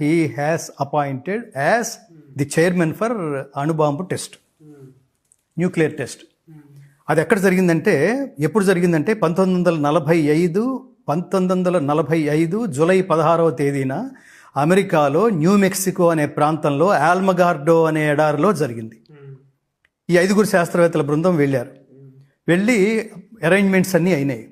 He has appointed as the chairman for అణుబాంబు test nuclear test అది ఎక్కడ జరిగిందంటే ఎప్పుడు జరిగిందంటే పంతొమ్మిది వందల నలభై ఐదు పంతొమ్మిది వందల నలభై ఐదు జూలై పదహారవ తేదీన అమెరికాలో న్యూ మెక్సికో అనే ప్రాంతంలో ఆల్మగార్డో అనే ఎడారిలో జరిగింది. ఈ ఐదుగురు శాస్త్రవేత్తల బృందం వెళ్ళారు. వెళ్ళి అరేంజ్మెంట్స్ అన్నీ అయినాయి.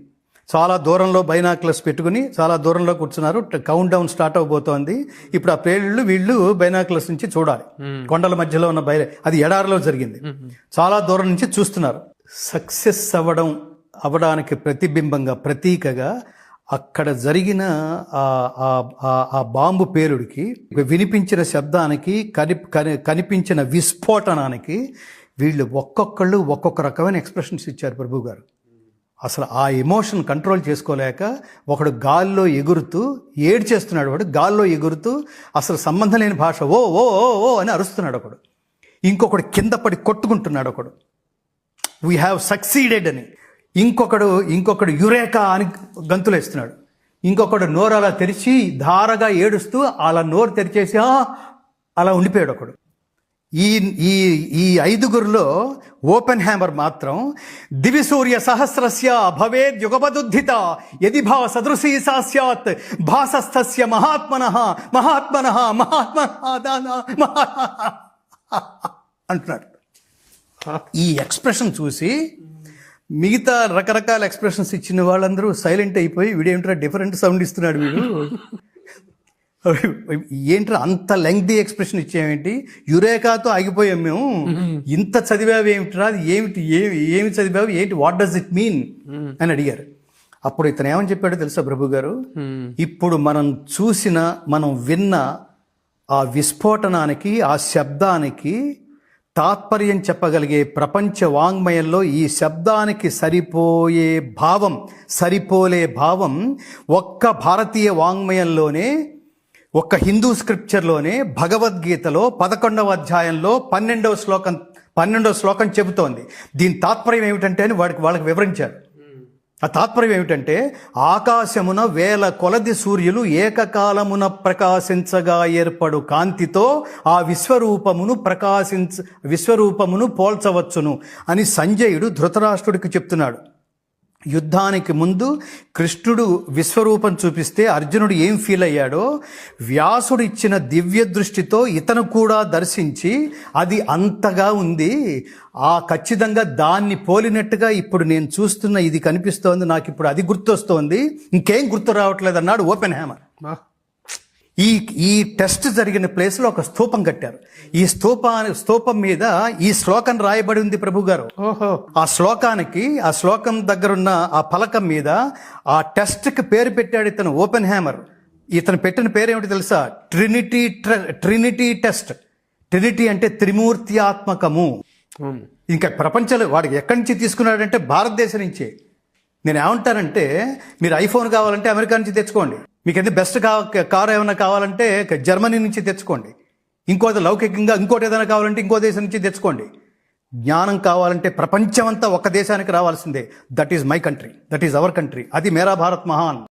చాలా దూరంలో బైనాక్లర్స్ పెట్టుకుని చాలా దూరంలో కూర్చున్నారు. కౌంట్ డౌన్ స్టార్ట్ అవబోతోంది. ఇప్పుడు ఆ పేర్లు వీళ్ళు బైనాక్లర్స్ నుంచి చూడాలి. కొండల మధ్యలో ఉన్న బై అది ఎడారిలో జరిగింది. చాలా దూరం నుంచి చూస్తున్నారు. సక్సెస్ అవ్వడం అవ్వడానికి ప్రతిబింబంగా ప్రతీకగా అక్కడ జరిగిన ఆ- ఆ- ఆ- ఆ బాంబు పేలుడికి వినిపించిన శబ్దానికి కని- కనిపించిన విస్ఫోటనానికి వీళ్ళు ఒక్కొక్కళ్ళు ఒక్కొక్క రకమైన ఎక్స్ప్రెషన్స్ ఇచ్చారు ప్రభు గారు అసలు ఆ ఎమోషన్ కంట్రోల్ చేసుకోలేక ఒకడు గాల్లో ఎగురుతూ ఏడ్చేస్తున్నాడు వాడు గాల్లో ఎగురుతూ అసలు సంబంధం లేని భాష ఓ ఓ ఓ ఓ అని అరుస్తున్నాడు ఒకడు. ఇంకొకడు కింద పడి కొట్టుకుంటున్నాడు ఒకడు. వీ హ్యావ్ సక్సీడెడ్ అని. ఇంకొకడు ఇంకొకడు యురేకా అని గంతులేస్తున్నాడు. ఇంకొకడు నోరు అలా తెరిచి ధారగా ఏడుస్తూ అలా నోరు తెరిచేసి అలా ఉండిపోయాడు ఒకడు. ఈ ఈ ఈ ఐదుగురిలో ఓపెన్ హ్యామర్ మాత్రం దివిసూర్య సహస్రస్య భవేద్ యుగపదుద్ధిత యది భావ సదృశీ సాస్యాత్ భాసస్థస్య మహాత్మన మహాత్మన మహాత్మన మహా అంటున్నాడు. ఈ ఎక్స్ప్రెషన్ చూసి మిగతా రకరకాల ఎక్స్ప్రెషన్స్ ఇచ్చిన వాళ్ళందరూ సైలెంట్ అయిపోయి వీడేమిట్రా డిఫరెంట్ సౌండ్ ఇస్తున్నాడు వీడు? ఏంట్రా అంత లెంగ్దీ ఎక్స్ప్రెషన్ ఇచ్చేమేంటి యురేకాతో ఆగిపోయాం మేము. ఇంత చదివావు ఏమిటిరా? ఏమిటి? ఏమి ఏమి చదివావు? ఏంటి? వాట్ డస్ ఇట్ మీన్ అని అడిగారు. అప్పుడు ఇతను ఏమని చెప్పాడో తెలుసా ప్రభు గారు? ఇప్పుడు మనం చూసిన మనం విన్న ఆ విస్ఫోటనానికి ఆ శబ్దానికి తాత్పర్యం చెప్పగలిగే ప్రపంచ వాంగ్మయంలో ఈ శబ్దానికి సరిపోయే భావం సరిపోలే భావం ఒక్క భారతీయ వాంగ్మయంలోనే ఒక్క హిందూ స్క్రిప్చర్లోనే భగవద్గీతలో పదకొండవ అధ్యాయంలో పన్నెండవ శ్లోకం పన్నెండవ శ్లోకం చెబుతోంది. దీని తాత్పర్యం ఏమిటంటే అని వాడికి వాళ్ళకి వివరించారు. ఆ తాత్పర్యం ఏమిటంటే ఆకాశమున వేల కొలది సూర్యులు ఏకకాలమున ప్రకాశించగా ఏర్పడు కాంతితో ఆ విశ్వరూపమును ప్రకాశించ విశ్వరూపమును పోల్చవచ్చును అని సంజయుడు ధృతరాష్ట్రుడికి చెప్తున్నాడు. యుద్ధానికి ముందు కృష్ణుడు విశ్వరూపం చూపిస్తే అర్జునుడు ఏం ఫీల్ అయ్యాడో వ్యాసుడు ఇచ్చిన దివ్య దృష్టితో ఇతను కూడా దర్శించి అది అంతగా ఉంది. ఆ ఖచ్చితంగా దాన్ని పోలినట్టుగా ఇప్పుడు నేను చూస్తున్న ఇది కనిపిస్తోంది. నాకు ఇప్పుడు అది గుర్తొస్తోంది. ఇంకేం గుర్తు రావట్లేదు అన్నాడు ఓపెన్ హ్యామర్ ఈ ఈ టెస్ట్ జరిగిన ప్లేస్లో ఒక స్తూపం కట్టారు. ఈ స్తూపా స్తూపం మీద ఈ శ్లోకం రాయబడి ఉంది ప్రభు గారు ఓహో. ఆ శ్లోకానికి ఆ శ్లోకం దగ్గరున్న ఆ ఫలకం మీద ఆ టెస్ట్కి పేరు పెట్టాడు ఇతను ఓపెన్ హ్యామర్ ఇతను పెట్టిన పేరు ఏమిటి తెలుసా? ట్రినిటీ ట్ర- ట్రినిటీ టెస్ట్. ట్రినిటీ అంటే త్రిమూర్త్యాత్మకము. అవును. ఇంకా ప్రపంచంలో వాడికి ఎక్కడి నుంచి తీసుకున్నాడంటే భారతదేశం నుంచే. నేను ఏమంటానంటే మీరు ఐఫోన్ కావాలంటే అమెరికా నుంచి తెచ్చుకోండి. మీకు ఎంత బెస్ట్ కా కారు ఏమైనా కావాలంటే జర్మనీ నుంచి తెచ్చుకోండి. ఇంకోటి లౌకికంగా ఇంకోటి ఏదైనా కావాలంటే ఇంకో దేశం నుంచి తెచ్చుకోండి. జ్ఞానం కావాలంటే ప్రపంచమంతా ఒక దేశానికి రావాల్సిందే. That is my country that is our country అది మేరా భారత్ మహాన్.